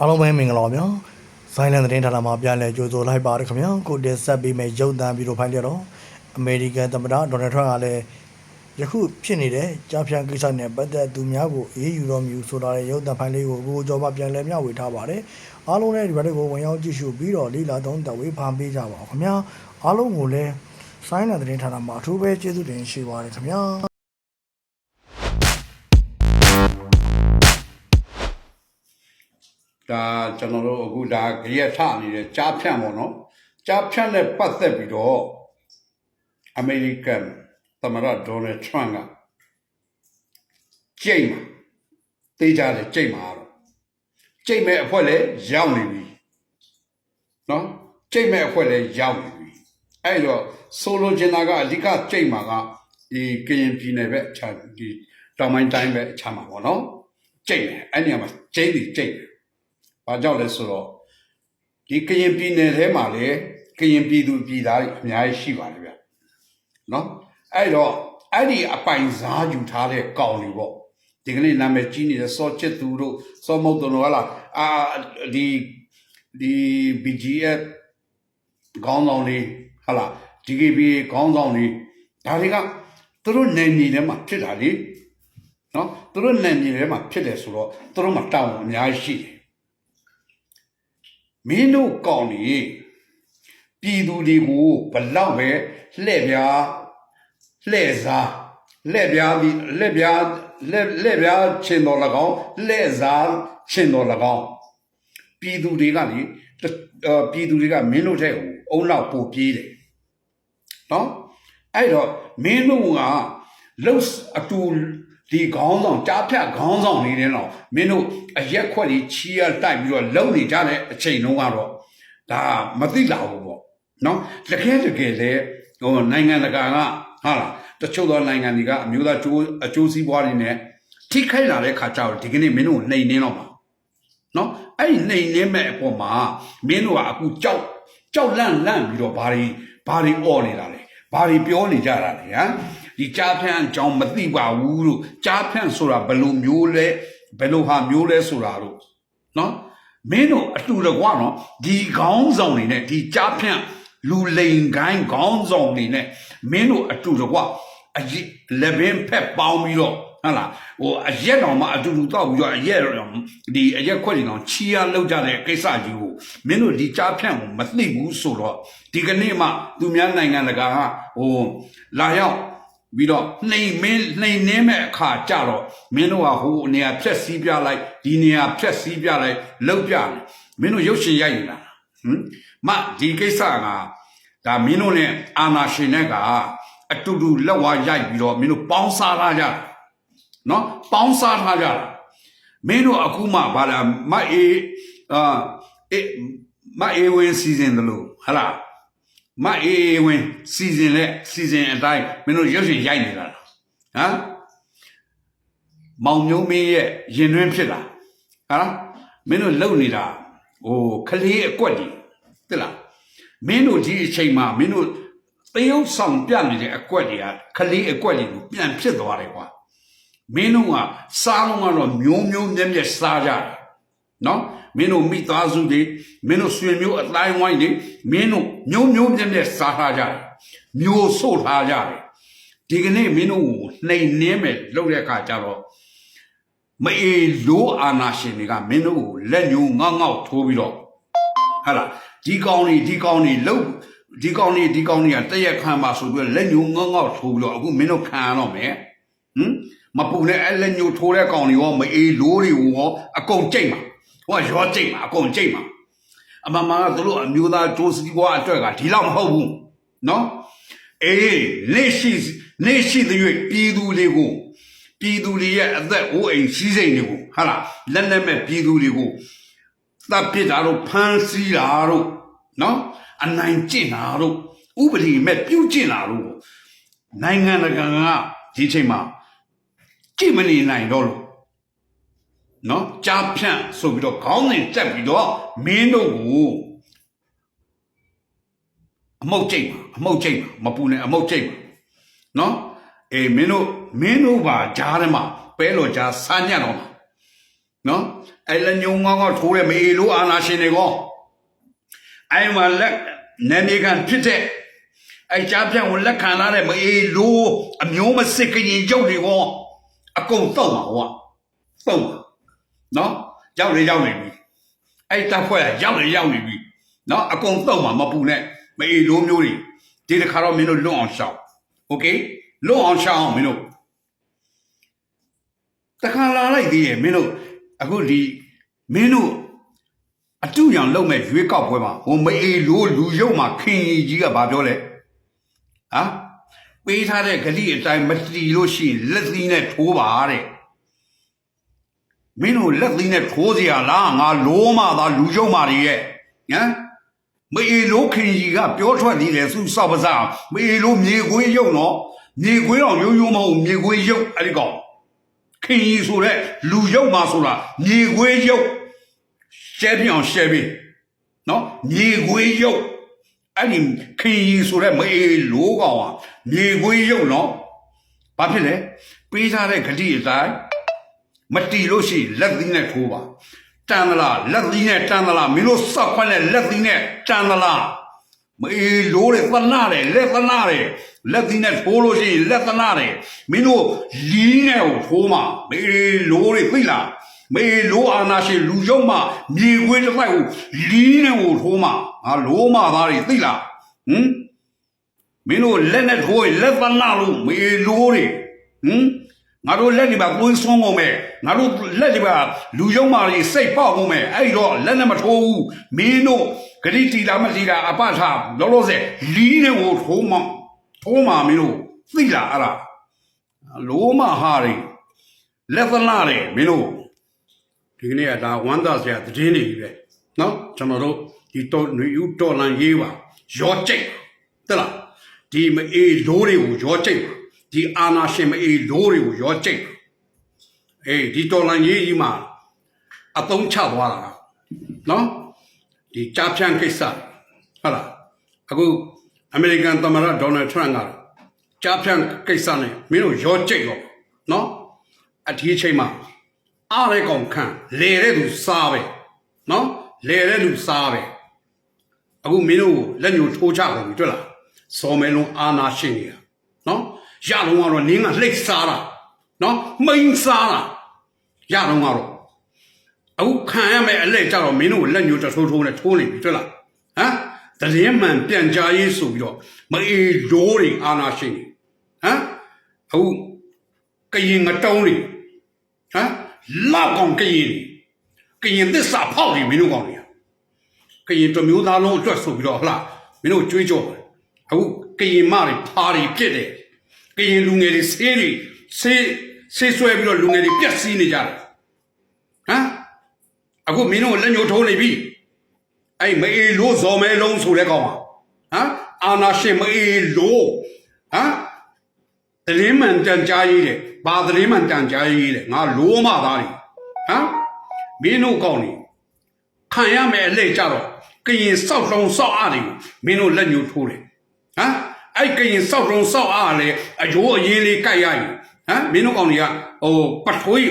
အားလုံးပဲမင်္ဂလာပါဗျာဇိုင်းလန်သတင်းဌာနမှာပြန်လည်ကြိုဆိုလိုက်ပါရခင်ဗျာကိုတင်ဆက်ပေးမယ့်ရုပ်သံဗီဒီယိုဖိုင်တွေတော့အမေရိကန်သမ္မတဒေါ်နယ်ထရန့်ကလည်းယခုဖြစ်နေတဲ့ကြားဖြန့်ကိစ္စနဲ့ပတ်သက်သူများကိုအေးယူတော်မူဆိုတာတဲ့ရုပ်သံဖိုင်လေးကိုကိုကျော်မှပြန်လည်မျှဝေထားပါတယ်အားလုံးလည်းဒီဘက်တွေကိုဝင်ရောက်ကြည့်ရှုပြီးတော့လိလာသုံးသပ်ဝေဖန်ပေးကြပါဦးခင်ဗျာအားလုံးကိုလည်းဇိုင်းလန်သတင်းဌာနမှာအထူးပဲကျေးဇူးတင်ရှိပါတယ်ခင်ဗျာ ဒါကျွန်တော်တို့အခုဒါကြရက်ထနေတဲ့ကြားဖြန့်ပေါ့နော်ကြားဖြန့်နဲ့ပတ်သက်ပြီးတော့အမေရိကန်သမ္မတဒေါ်နယ်ထရန့်ကကြိတ်မှာတေးကြတယ်ကြိတ်မှာတော့ကြိတ်မဲ့အဖွဲ့လည်းရောက်နေပြီနော်ကြိတ်မဲ့အဖွဲ့လည်းရောက်နေပြီအဲ့တော့ဆိုလိုချင်တာကအဓိကကြိတ်မှာကဒီကရင်ပြည်နယ်ပဲအခြားဒီတောင်ပိုင်းတိုင်းပဲအခြားမှာပေါ့နော်ကြိတ်တယ်အဲ့နေရာမှာကြိတ်တယ်ကြိတ်တယ်။ ဘာကြောင့်လဲဆိုတော့ဒီကရင်ပြည်နယ်ထဲမှာလေကရင်ပြည်သူပြည်သားတွေအများကြီးရှိပါတယ်ဗျ။နော်။အဲ့တော့အဲ့ဒီအပိုင်စားယူထားတဲ့ကောင်တွေပေါ့။ဒီကနေ့နာမည်ကြီးနေတဲ့စောချစ်သူတို့စောမုတ်တုံတို့ဟလာအာဒီဒီ BGF ခေါင်းဆောင်တွေဟလာ DKB ခေါင်းဆောင်တွေဒါတွေကသူတို့နယ်မြေထဲမှာဖြစ်တာလေ။နော်သူတို့နယ်မြေထဲမှာဖြစ်တယ်ဆိုတော့သူတို့မှာတောင်းအများကြီးရှိတယ် မင်းတို့ကောင်းနေပြည်သူတွေကိုဘလောက်ပဲလှဲ့ပြားလှဲ့စားလှဲ့ပြားပြီးလှဲ့ပြားလှဲ့လှဲ့ပြားချင်းတော်၎င်းလှဲ့စားချင်းတော်၎င်းပြည်သူတွေကလေတအော်ပြည်သူတွေကမင်းတို့တဲ့ကိုအုံနောက်ပို့ပြေးတယ်နော်အဲ့တော့မင်းတို့ကလှုပ်အတူ ဒီခေါင်းဆောင်ကြားဖြတ်ခေါင်းဆောင်နေတယ်တော့မင်းတို့အရက်ခွက်ကြီးချီးရတိုက်ပြီးတော့လုံနေကြတဲ့အချိန်တုန်းကတော့ဒါမသိလာဘူးပေါ့နော်တကယ်တကယ်လေဟိုနိုင်ငံတကာကဟာလားတချို့သောနိုင်ငံတွေကအမျိုးသားကျိုးအကျိုးစီးပွားတွေနဲ့ထိခိုက်လာတဲ့ခါကျတော့ဒီကနေ့မင်းတို့နှိမ်နှင်းတော့မှာနော်အဲ့ဒီနှိမ်နှင်းမဲ့အပေါ်မှာမင်းတို့ကအခုကြောက်ကြောက်လန့်လန့်ပြီးတော့ဘာတွေဘာတွေអော်နေတာလဲ ဘာတွေပြောနေကြတာလဲဟမ်ဒီကြားဖြန့်အကြောင်းမသိပါဘူးလို့ကြားဖြန့်ဆိုတာဘယ်လိုမျိုးလဲဘယ်လိုဟာမျိုးလဲဆိုတာလို့နော်မင်းတို့အတူတကွနော်ဒီခေါင်းဆောင်တွေနဲ့ဒီကြားဖြန့်လူလိန်ကိုင်းခေါင်းဆောင်တွေနဲ့မင်းတို့အတူတကွအရင်လက်ဘင်းဖက်ပေါင်းပြီးတော့ ဟုတ်လားဟိုအရက်တော်မှာအတူတူတောက်ပြီးတော့အရက်တော်ဒီအရက်ခွက်တွေတော့ချီရလောက်ကြတဲ့ကိစ္စကြီးကိုမင်းတို့ဒီကြားဖြန့်ကိုမသိဘူးဆိုတော့ဒီကနေ့မှသူများနိုင်ငံတကာကဟိုလာရောက်ပြီးတော့နှိမ်မင်းနှိမ်နှင်းမဲ့အခါကြတော့မင်းတို့ကဟိုနေရာဖြက်စီးပြလိုက်ဒီနေရာဖြက်စီးပြလိုက်လောက်ပြတယ်မင်းတို့ရုပ်ရှင်ရိုက်နေတာဟမ်မဒီကိစ္စကဒါမင်းတို့နဲ့အာနာရှင်နဲ့ကအတူတူလက်ဝါးရိုက်ပြီးတော့မင်းတို့ပေါင်းစားထားကြတာ နော်ပေါင်းစားထားကြတာမင်းတို့အခုမှဗါလာမအေးအာအေးမအေးဝင်စီစဉ်တယ်လို့ဟလာမအေးဝင်စီစဉ်လက်စီစဉ်အတိုင်းမင်းတို့ရုပ်ရှင်ရိုက်နေတာလားဟမ်မောင်မျိုးမင်းရဲ့ရင်တွင်းဖြစ်လာဟာမင်းတို့လုံနေတာဟိုခလေးအကွက်ကြီးသိလားမင်းတို့ဒီအချိန်မှာမင်းတို့တရုပ်ဆောင်ပြနေတဲ့အကွက်တွေကခလေးအကွက်ကြီးကိုပြန်ဖြစ်သွားတယ်ကွာ မင်းတို့ကစားလုံးကတော့မျိုးမျိုးမြက်မြက်စားကြတယ်နော်မင်းတို့မိသားစုတွေမင်းတို့ဆွေမျိုးအတိုင်းဝိုင်းတွေမင်းတို့မျိုးမျိုးမြက်မြက်စားထားကြတယ်မျိုးဆို့ထားကြတယ်ဒီကနေ့မင်းတို့ကိုနှိမ်နှင်းမဲ့လုပ်တဲ့အခါကျတော့မအေလိုးအာနာရှင်တွေကမင်းတို့ကိုလက်ညှိုးငေါက်ငေါက်ထိုးပြီးတော့ဟာလားဒီကောင်တွေဒီကောင်တွေလှုပ်ဒီကောင်တွေဒီကောင်တွေကတရက်ခံပါဆိုပြီးတော့လက်ညှိုးငေါက်ငေါက်ထိုးပြီးတော့အခုမင်းတို့ခံရတော့မယ်ဟ မ်မပူနဲ့အဲ့လက်ညိုထိုးတဲ့ကောင်တွေရောမအေးလိုးတွေရောအကုန်ကြိတ်မှာဟိုကရောကြိတ်မှာအကုန်ကြိတ်မှာအမမကသူတို့အမျိုးသားဒိုးစီကွာအတွက်ကဒီလောက်မဟုတ်ဘူးနော်အေးနေရှိနေရှိတဲ့၍ပြည်သူတွေကိုပြည်သူတွေရဲ့အသက်အိုးအိမ်စီးစိမ်တွေကိုဟာလားလက်လက်မဲ့ပြည်သူတွေကိုတပ်ပစ်တာတို့ဖမ်းဆီးတာတို့နော်အနိုင်ကျင့်တာတို့ဥပဒေမဲ့ပြုတ်ကျင့်တာတို့ကိုနိုင်ငံတကာကဒီချိန်မှာ ကြည့်မနေနိုင်တော့လို့နော်ကြားဖြန့်ဆိုပြီးတော့ခေါင်းစဉ်တက်ပြီးတော့မင်းတို့ကိုအမုတ်ကျိတ်မှာအမုတ်ကျိတ်မှာမပူနဲ့အမုတ်ကျိတ်မှာနော်အေးမင်းတို့မင်းတို့ပါဂျားထဲမှာပဲလို့ဂျားစားညံ့တော့မှာနော်အဲ့လက်ညုံငေါငေါထိုးတဲ့မအေလိုအာနာရှင်တွေကောအဲ့မှာလက်နာမည်ခံဖြစ်တဲ့အဲ့ကြားပြန်ကိုလက်ခံလာတဲ့မအေလိုအမျိုးမစစ်ကရင်ရုပ်တွေကော အကုန်တော့မှာကွာတော့မှာနော်ရောက်လေရောက်နေပြီအဲ့တပ်ဖွဲ့ကရောက်လေရောက်နေပြီနော်အကုန်တော့မှာမပူနဲ့မအေလိုမျိုးတွေဒီတစ်ခါတော့မင်းတို့လွတ်အောင်ရှောက်โอเคလွတ်အောင်ရှောက်အောင်မင်းတို့ တခါလာလိုက်သေးတယ်မင်းတို့အခုဒီမင်းတို့အတူရောင်လုံမဲ့ရွေးကောက်ပွဲမှာဟိုမအေးလို့လူရုပ်မှာခင်ကြီးကြီးကဘာပြောလဲဟာ ပေးထားတဲ့ဂတိအတိုင်းမတီလို့ရှိရင်လက်သီးနဲ့ထိုးပါတဲ့မင်းတို့လက်သီးနဲ့ထိုးစရာလားငါလိုမသာလူရုပ်မာတွေရဲ့ဟမ်မအေးလို့ခင်ကြီးကပြောထွက်သေးတယ်သူစောက်ပါစားမအေးလို့မြေခွေးရုပ်နော်မြေခွေးတော့ရိုးရိုးမဟုတ်မြေခွေးရုပ်အဲ့ဒီကောင်ခင်ကြီးဆိုတဲ့လူရုပ်မှာဆိုတာမြေခွေးရုပ်ရှဲပြောင်ရှဲပြီးနော်မြေခွေးရုပ် အဲ့ဒီခင်ကြီးဆိုတဲ့မအေးလိုးကောင်ဟာမြေခွေးရုပ်နော်ဘာဖြစ်လဲပေးထားတဲ့ဂတိအတိုင်းမတီလို့ရှိရင်လက်သီးနဲ့ထိုးပါတန်သလားလက်သီးနဲ့တန်သလားမင်းတို့စောက်ခွက်နဲ့လက်သီးနဲ့တန်သလားမအေးလို့တဲ့သနာတယ်လက်သနာတယ်လက်သီးနဲ့ထိုးလို့ရှိရင်လက်သနာတယ်မင်းတို့လီးနဲ့ကိုထိုးမှာမအေးလို့တဲ့သိလား မအေးလို့အာနာရှင်လူယုံမှာမြေခွေးတစ်ဖိုက်ကိုလီးနဲ့ကိုထိုးမှာငါလို့မှာသားတွေသိလားဟမ်မင်းတို့လက်နဲ့ထိုးရင်လက်သနာလို့မအေးလို့တဲ့ဟမ်ငါတို့လက်ဒီပါကိုင်းဆွန်းကုန်မယ်ငါတို့လက်ဒီပါလူယုံမာတွေစိတ်ပေါက်ကုန်မယ်အဲ့တော့လက်နဲ့မထိုးဘူးမင်းတို့ဂရိတီလာမတီလာအပထားလောလောဆယ်လီးနဲ့ကိုထိုးမှထိုးမှမင်းတို့သိလားအဲ့ဒါလိုမဟာတွေလက်သနာတွေမင်းတို့ ဒီကနေ့ကဒါဝမ်းသာစရာသတင်းတွေကြီးပဲနော်ကျွန်တော်တို့ဒီတော့ညူတော်လန်ရေးပါရော့ကျိတ်တလားဒီမအေးလိုးတွေကိုရော့ကျိတ်ဒီအာနာရှင်မအေးလိုးတွေကိုရော့ကျိတ်အေးဒီတော်လန်ရေးကြီးမှာအသုံးချသွားတာနော်ဒီကြားဖြန့်ကိစ္စဟုတ်လားအခုအမေရိကန်သမ္မတဒေါ်နယ်ထရန့်ကကြားဖြန့်ကိစ္စနဲ့မင်းတို့ရော့ကျိတ်တော့နော်အထီးအချိန်မှာ အားရဲကောင်ခံလေတဲ့သူစားပဲနော်လေတဲ့သူစားပဲအခုမင်းတို့လက်ညှိုးထိုးချကုန်ပြီတွေ့လားစော်မဲလုံးအာနာရှင်နေတာနော်ရလုံးကတော့နင်းကလှိတ်စားတာနော်မိန်စားတာရလုံးကတော့အခုခံရမယ်အလဲကြတော့မင်းတို့လက်ညှိုးတထိုးထိုးနဲ့ထိုးနေပြီတွေ့လားဟမ်တရင်မှန်ပြန်ကြားရေးဆိုပြီးတော့မအေးဒိုးတွေအာနာရှင်တွေဟမ်အခုကရင်ငတုံးတွေဟမ် လောက်ကောင်ကရင်ကရင်သစ္စာဖောက်နေမင်းတို့ကောင်တွေကရင်တစ်မျိုးသားလုံးအတွက်ဆိုပြီးတော့ဟလားမင်းတို့ကြွေးကြော်တယ်အခုကရင်မတွေဖားတွေပြစ်တယ်ကရင်လူငယ်တွေဆေးတွေဆေးဆေးဆွဲပြီးတော့လူငယ်တွေပြက်စီးနေကြတယ်ဟမ်အခုမင်းတို့လက်ညှိုးထိုးနေပြီအဲ့မအေးလို့ဇော်မဲလုံးဆိုတဲ့ကောင်ပါဟမ်အာနာရှင်မအေးလို့ဟမ် တလင်းမှန်တန်ကြားရေးတယ်ဘာတလင်းမှန်တန်ကြားရေးတယ်ငါလိုမသားတွေဟမ်မင်းတို့ကောင်းနေခံရမယ်အလဲကြတော့ကရင်စောက်လုံးစောက်အားတွေမင်းတို့လက်ညှိုးထိုးတယ်ဟမ်အဲ့ကရင်စောက်လုံးစောက်အားလေအယိုးအရင်လေးကြိုက်ရရင်ဟမ်မင်းတို့ကောင်းတွေကဟိုပထွေး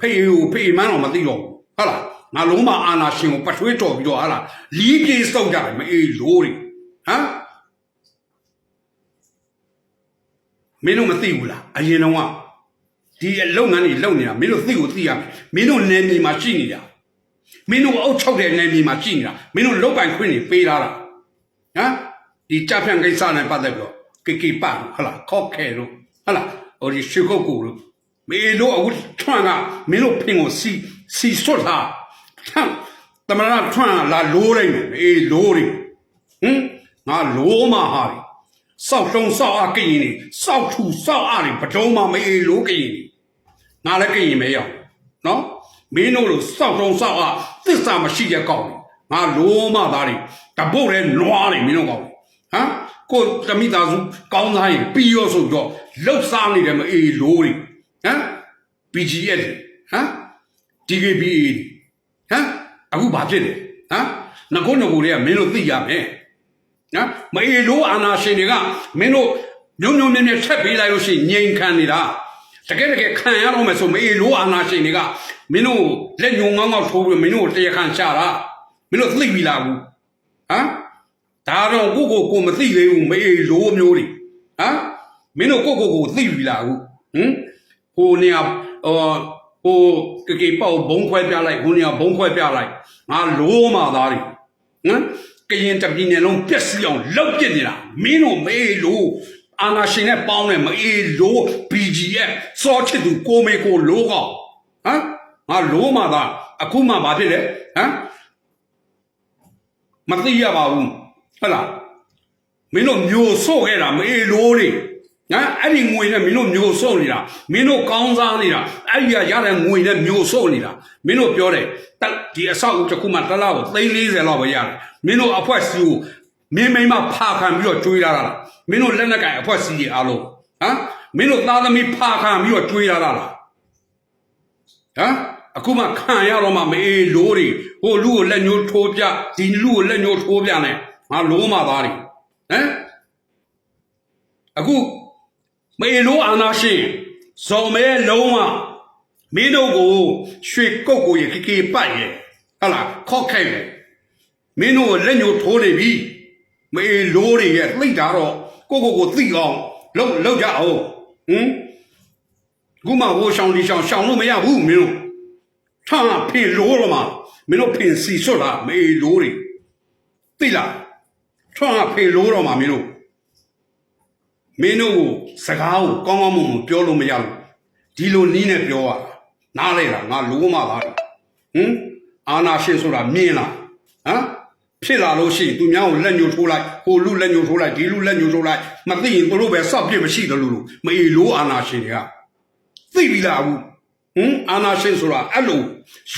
ဖေးကိုဖေးမှန်းတော့မသိတော့ဘူးဟုတ်လားငါလုံးမအာနာရှင်ကိုပထွေးတော်ပြီးတော့ဟာလားလီးပြေးစောက်ကြတယ်မအေးလိုးတွေဟမ် မင်းတို့မသိဘူးလားအရင်တော့ကဒီအလုပ်ငန်းတွေလုပ်နေတာမင်းတို့သိကိုသိရမယ်မင်းတို့နယ်မြေမှာရှိနေတာမင်းတို့အုပ်ချုပ်တဲ့နယ်မြေမှာရှိနေတာမင်းတို့လောက်ပိုင်ခွင့်တွေပေးထားတာဟမ်ဒီကြဖြန့်ကိစ္စနဲ့ပတ်သက်ပြီးတော့ကေကေပဟုတ်လားခော့ခဲလို့ဟုတ်လားဟိုဒီရှုခုတ်ကူလို့မင်းတို့အခုထွန်းကမင်းတို့ဖင်ကိုစီစီဆွတ်တာဟမ်တမနာထွန်းကလာလိုးလိုက်မယ်အေးလိုးတယ်ဟမ်ငါလိုးမှာဟာတယ် စောက်တုံးစောက်အကရင်နေစောက်ထူစောက်အတွေပတုံးမမေးလို့ကရင်နေငါလည်းကရင်မဲရောက်နော်မင်းတို့လိုစောက်တုံးစောက်အသစ္စာမရှိတဲ့ကောင်းနေငါလိုမသားတွေတပုတ်လည်းနွားနေမင်းတို့ကောင်းဟမ်ကိုတမိသားစုကောင်းသားရင်ပြီးရောဆိုတော့လှုပ်ရှားနေတယ်မအေးလို့တွေဟမ် BGF တွေဟမ် DKBA တွေဟမ်အခုဘာဖြစ်လဲဟမ်ငကုတ်ငကူတွေကမင်းတို့သိရမယ် နော်မအေလိုအာနာရှင်တွေကမင်းတို့ညုံညုံမြဲမြဲဆက်ပေးလိုက်လို့ရှိရင်ငြိမ်ခံနေတာတကယ်တကယ်ခံရတော့မယ်ဆိုမေးလို့အာနာရှင်တွေကမင်းတို့လက်ညုံငေါငေါထိုးပြီးမင်းတို့တရားခံရှာတာမင်းတို့သိပြီလားဘူးဟမ်ဒါတော့ကိုကိုကိုမသိသေးဘူးမေးလို့မျိုးတွေဟမ်မင်းတို့ကိုကိုကိုသိပြီလားဘူးဟမ်ဟိုနေရာဟိုဟိုကေကေပေါ့ဘုံခွဲပြလိုက်ဟိုနေရာဘုံခွဲပြလိုက်ငါလိုးမှသားတွေဟမ် ကရင်တပြည်နယ်လုံးပြက်စီအောင်လောက်ပြစ်နေတာမင်းတို့မေးလို့အာနာရှင်နဲ့ပေါင်းတယ်မအေးလို့ BGF စောချစ်သူကိုမေကိုလိုးကောင်ဟမ်ငါလိုးမှသားအခုမှဘာဖြစ်လဲဟမ်မသိရပါဘူးဟုတ်လားမင်းတို့မျိုးဆို့ခဲ့တာမအေးလို့တွေ ဟမ်အဲ့ဒီငွေနဲ့မင်းတို့မျိုးဆို့နေတာမင်းတို့ကောင်းစားနေတာအဲ့ဒီကရတဲ့ငွေနဲ့မျိုးဆို့နေတာမင်းတို့ပြောတယ်တက်ဒီအဆောက်အဦတစ်ခုမှတစ်လောက်ကို340လောက်ပဲရတယ်မင်းတို့အဖွဲစီကိုမင်းမိမဖာခံပြီးတော့ကျွေးလာတာလားမင်းတို့လက်နက်ကင်အဖွဲစီတွေအားလုံးဟမ်မင်းတို့သားသမီးဖာခံပြီးတော့ကျွေးလာတာလားဟမ်အခုမှခံရတော့မှမအေးလို့တွေဟိုလူကိုလက်ညှိုးထိုးပြဒီလူကိုလက်ညှိုးထိုးပြနဲ့ငါလို့မှသားတွေဟမ်အခု မအေးလို့အာနာရှင်ဇော်မဲလုံးဝမင်းတို့ကိုရွှေကုတ်ကိုရခေခေပတ်ရဲ့ဟတ်လားခော့ခိုက်တယ်မင်းတို့ကိုလက်ညှိုးထိုးနေပြီမအေးလို့တွေရဲ့သိတာတော့ကိုကိုကိုသိအောင်လောက်လောက်ကြအောင်ဟမ်ခုမှဟိုရှောင်းဒီရှောင်းရှောင်းလို့မရဘူးမင်းတို့ထားဖင်လို့တော့မှာမင်းတို့ဖင်စီဆွတ်လားမေလို့တွေသိလားထားဖင်လို့တော့မှာမင်းတို့ မင်းတို့ကိုစကားကိုကောင်းကောင်းမွန်မွန်ပြောလို့မရဘူးဒီလိုနီးနဲ့ပြောရတာနားလေလားငါလိုမှသားတယ်ဟင်အာနာရှင်ဆိုတာမြင်လားဟမ်ဖြစ်လာလို့ရှိရင်သူများကိုလက်ညှိုးထိုးလိုက်ဟိုလူလက်ညှိုးထိုးလိုက်ဒီလူလက်ညှိုးထိုးလိုက်မသိရင်သူတို့ပဲစောက်ပြစ်မရှိတယ်လို့လို့မအေလိုအာနာရှင်တွေကသိပြီလားဘူးဟင်အာနာရှင်ဆိုတာအဲ့လို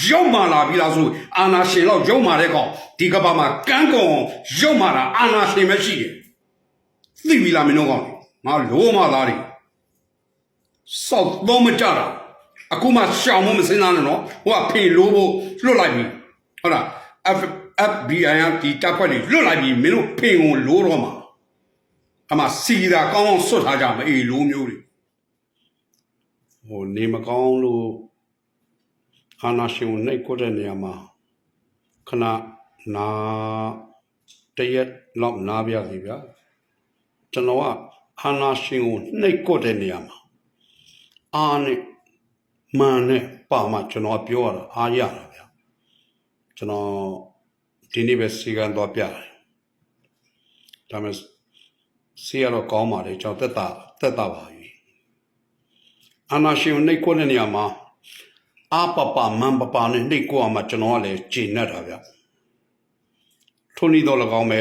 ရုပ်မာလာပြီလားဆိုအာနာရှင်တော့ရုပ်မာတဲ့ကောင်ဒီကဘာမှာကန်းကောင်ရုပ်မာတာအာနာရှင်ပဲရှိတယ်သိပြီလားမင်းတို့ကောင် ငါလိုမသားတွေစောက်တော့မကြတာအခုမှရှောင်မမစင်းသားနဲ့နော်ဟိုကဖေလိုးဖို့လွတ်လိုက်ပြီဟုတ်လား F FBI ကဒီတပ်ဖွဲ့တွေလွတ်လိုက်ပြီမင်းတို့ဖေကိုလိုးတော့မှာအမစီတာကောင်းကောင်းဆွတ်ထားကြမအေးလိုးမျိုးတွေဟိုနေမကောင်းလို့အာနာရှင်ကိုနှိပ်ကွက်တဲ့နေရာမှာခဏနာတရက်လောက်နားပြစီဗျာကျွန်တော်က အာနာရှင်ကိုနှိပ်ကွက်တဲ့နေရာမှာအာနဲ့မှန်နဲ့ပါမှကျွန်တော်ကပြောရတာအားရတာဗျာကျွန်တော်ဒီနေ့ပဲစီကံသွားပြတယ်ဒါမဲ့စီရတော့ကောင်းပါလေကျွန်တော်တက်တာတက်တာပါပြီအာနာရှင်ကိုနှိတ်ကွက်တဲ့နေရာမှာအာပပမန်ပပနဲ့နှိတ်ကွက်အောင်မှကျွန်တော်ကလည်းဂျင်နဲ့တာဗျထိုနည်းတော့၎င်းပဲ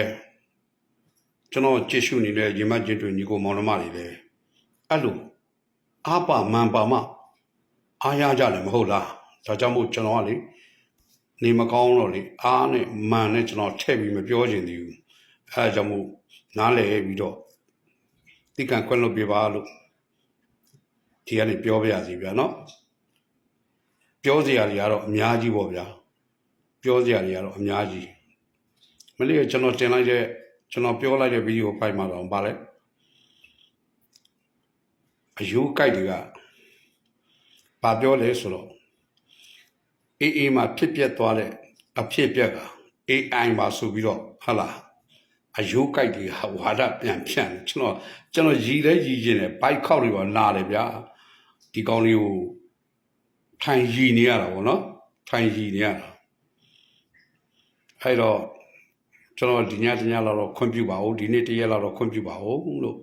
ကျွန်တော်ကြည့်ရှုနေတဲ့ရေမကျင်တွေညီကိုမောင်နှမတွေလည်းအဲ့လိုအာပမန်ပါမအားရကြတယ်မဟုတ်လားဒါကြောင့်မို့ကျွန်တော်ကလေနေမကောင်းတော့လေအားနဲ့မန်နဲ့ကျွန်တော်ထည့်ပြီးမပြောချင်သေးဘူးအဲဒါကြောင့်မို့နားလည်ပြီးတော့တိကန်ခွင့်လို့ပြပါလို့ဒီကနေပြောပြရစီဗျာနော်ပြောစရာတွေကတော့အများကြီးပေါ့ဗျာပြောစရာတွေကတော့အများကြီးမလေးကကျွန်တော်တင်လိုက်တဲ့ ကျွန်တော်ပြောလိုက်တဲ့ဗီဒီယိုဖိုင်မှာတော့ဗာလဲအယိုးကြိုက်တွေကဘာပြောလဲဆိုတော့အေးအေးမှာဖြစ်ပျက်သွားတဲ့အဖြစ်ပျက်က AI ပါဆိုပြီးတော့ဟာလားအယိုးကြိုက်တွေဟာဝါဒပြန်ဖြန့်တယ်ကျွန်တော်ကျွန်တော်ရည်လဲရည်ကျင်တယ်ဘိုက်ခောက်တွေပါလာတယ်ဗျာဒီကောင်းလေးကိုထိုင်ရည်နေရတာပေါ့နော်ထိုင်ရည်နေရတာအဲ့တော့ ကျွန်တော်ဒီညတညလောက်တော့ခွင့်ပြုပါဦးဒီနေ့တရက်လောက်တော့ခွင့်ပြုပါဦးလို့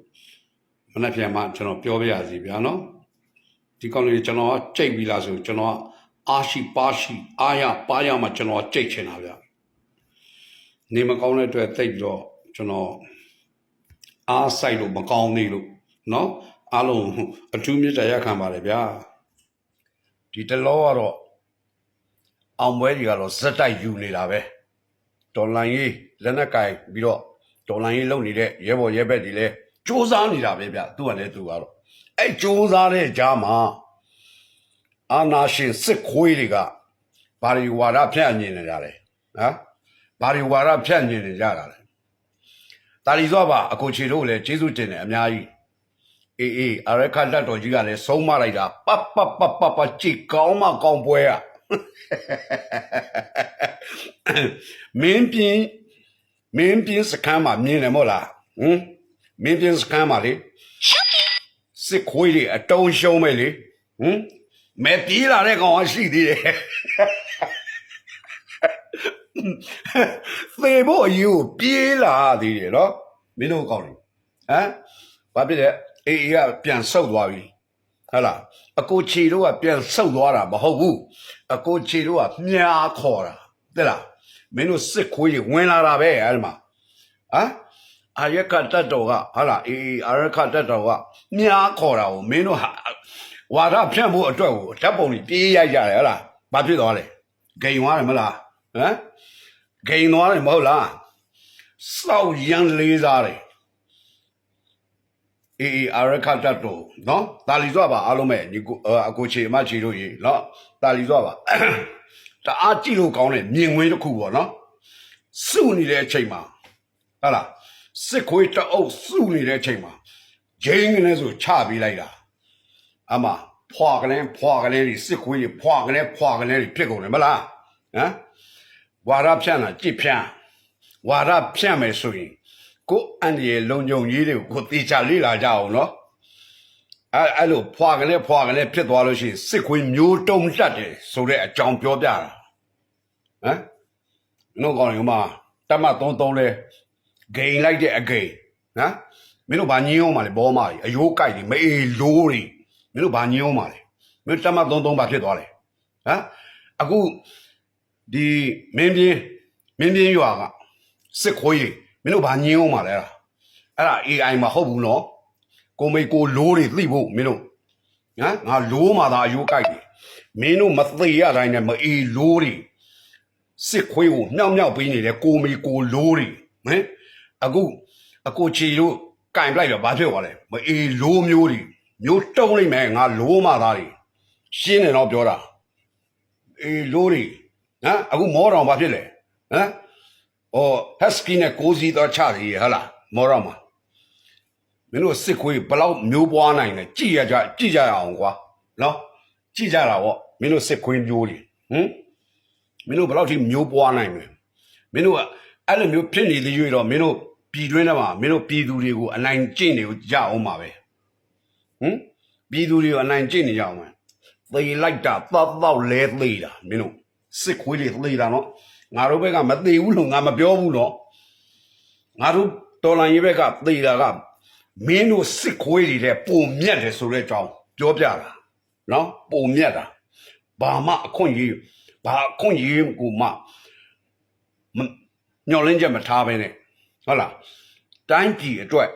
မနေ့ပြန်မှကျွန်တော်ပြောပြရစီဗျာနော်ဒီကောင်းလေးကျွန်တော်ကကြိတ်ပြီလားဆိုကျွန်တော်ကအားရှိပါရှိအားရပါရမှကျွန်တော်ကကြိတ်ချင်တာဗျာနေမကောင်းတဲ့အတွက်တိတ်ပြီးတော့ကျွန်တော်အားဆိုင်လို့မကောင်းနေလို့เนาะအားလုံးအထူးမြတ်တရားခံပါတယ်ဗျာဒီတလောကတော့အောင်ပွဲတွေကတော့ဇက်တိုက်ယူနေတာပဲဒေါ်လာရေး 人那改，比如哆啦 A 梦里的，夜不夜不的的，周三日的，对不对？对不对？诶，周三日的，家人们，安安心思，可以的嘎。把你娃儿骗进的家来，啊，把你娃儿骗进的家来。打底说吧，过去路来，结束进来，我们家又，诶诶，阿拉看这东西，家里送满了，一家，叭叭叭叭叭，几口嘛，共杯啊，明明。မင်းပြင်းစကမ်းမှာမြင်တယ်မို့လားဟမ်မင်းပြင်းစကမ်းမှာလေစစ်ခွေးတွေအတုံးရှုံးမဲ့လေဟမ်မဲပြေးလာတဲ့ကောင်ကရှိသေးတယ်သေဖို့အယူကိုပြေးလာသေးတယ်နော်မင်းတို့ကောင်းတယ်ဟမ်ဘာဖြစ်လဲအေးအေးကပြန်ဆုတ်သွားပြီဟုတ်လားအကိုချီတို့ကပြန်ဆုတ်သွားတာမဟုတ်ဘူးအကိုချီတို့ကမြားခေါ်တာတဲ့လား မင်းတို့စစ်ခွေးတွေဝင်လာတာပဲအဲ့ဒီမှာဟမ်အာရခတတ်တော်ကဟာလားအေးအေးအာရခတတ်တော်ကမြားခေါ်တာကိုမင်းတို့ဟာဝါဒဖြန့်ဖို့အတွက်ကိုဓာတ်ပုံကြီးပြေးရိုက်ကြတယ်ဟုတ်လားဘာဖြစ်သွားလဲဂိမ်သွားတယ်မလားဟမ်ဂိမ်သွားတယ်မဟုတ်လားစောက်ရန်လေးစားတယ်အေးအေးအရခတ်တတ်တော့နော်တာလီစွာပါအားလုံးပဲညီကိုအာအကိုချေအမချေတို့ရေနော်တာလီစွာပါ တအားကြည့်လို့ကောင်းတယ်မြင်ကွင်းတစ်ခုပေါ့နော်စုနေတဲ့အချိန်မှာဟာလားစစ်ခွေးတအုပ်စုနေတဲ့အချိန်မှာဂျိန်းကနေဆိုချပေးလိုက်တာအမဖွာကလေးဖွာကလေးတွေစစ်ခွေးတွေဖွာကလေးဖွာကလေးတွေဖြစ်ကုန်တယ်မလားဟမ်ဝါရဖြန့်တာကြစ်ဖြန့်ဝါရဖြန့်မယ်ဆိုရင်ကိုယ်အန်ဒီရဲ့လုံခြုံရေးတွေကိုကိုတေချာလေးလာကြအောင်နော် အဲအဲ့လိုဖွာကလေးဖွာကလေးဖြစ်သွားလို့ရှိရင်စစ်ခွေးမျိုးတုံတက်တယ်ဆိုတဲ့အကြောင်းပြောပြတာဟမ်နော်ကောင်ရောမတမတ်33လဲဂိန်လိုက်တဲ့အဂိန်ဟမ်မင်းတို့ဘာညင်းအောင်ပါလဲဘောမကြီးအယိုးကြိုက်တယ်မအေးလိုးတွေမင်းတို့ဘာညင်းအောင်ပါလဲမင်းတို့တမတ်33ဘာဖြစ်သွားလဲဟမ်အခုဒီမင်းပြင်းမင်းပြင်းရွာကစစ်ခွေးတွေမင်းတို့ဘာညင်းအောင်မလဲအဲ့ဒါအဲ့ဒါ AI မှာဟုတ်ဘူးနော် ကိုမေကိုလိုးတွေသိဖို့မင်းတို့ဟမ်ငါလိုးမှသာအယိုးကြိုက်တယ်မင်းတို့မသိရတိုင်းနဲ့မအေးလိုးတွေစစ်ခွေးကိုမြောက်မြောက်ပေးနေတယ်ကိုမေကိုလိုးတွေဟမ်အခုအကိုချီတို့ကင်ပလိုက်တော့ဘာဖြစ်သွားလဲမအေးလိုးမျိုးတွေမျိုးတုံးလိုက်မယ်ငါလိုးမှသာတွေရှင်းနေတော့ပြောတာအေးလိုးတွေဟမ်အခုမောတော်ဘာဖြစ်လဲဟမ်ဟောဟက်စကီနဲ့ကိုစီတော့ချသေးရဟလားမောတော်မှာ မင်းတို့စစ်ခွေးဘလောက်မျိုးပွားနိုင်လဲကြည့်ရကြကြည့်ကြရအောင်ကွာနော်ကြည့်ကြတာပေါ့မင်းတို့စစ်ခွေးမျိုးတွေဟမ်မင်းတို့ဘလောက်ထိမျိုးပွားနိုင်လဲမင်းတို့ကအဲ့လိုမျိုးဖြစ်နေသေးရွေတော့မင်းတို့ပြည်တွင်းထဲမှာမင်းတို့ပြည်သူတွေကိုအနိုင်ကျင့်နေကြအောင်ပါပဲဟမ်ပြည်သူတွေကိုအနိုင်ကျင့်နေကြအောင်ပါသေလိုက်တာတောက်တောက်လဲသေတာမင်းတို့စစ်ခွေးတွေသေတာနော်ငါတို့ဘက်ကမသေဘူးလို့ငါမပြောဘူးနော်ငါတို့တော်လိုင်းရေးဘက်ကသေတာက မင်းတို့စစ်ခွေးတွေတဲ့ပုံမြတ်တယ်ဆိုတဲ့အကြောင်းပြောပြတာနော်ပုံမြတ်တာဘာမှအခွင့်အရေးဘာအခွင့်အရေးကိုမှမညှော်လင်းချက်မထားဘဲနဲ့ဟုတ်လားတိုင်းပြည်အတွက်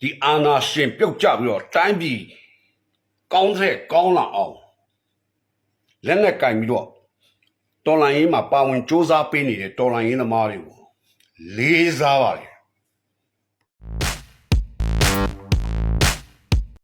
ဒီအာနာရှင်ပြုတ်ကြပြီးတော့တိုင်းပြည်ကောင်းတဲ့ကောင်းလာအောင်လက်နဲ့ကင်ပြီးတော့တော်လိုင်းရေးမှာပါဝင်စ조사ပေးနေတဲ့တော်လိုင်းရေးသမားတွေကိုလေးစားပါတယ်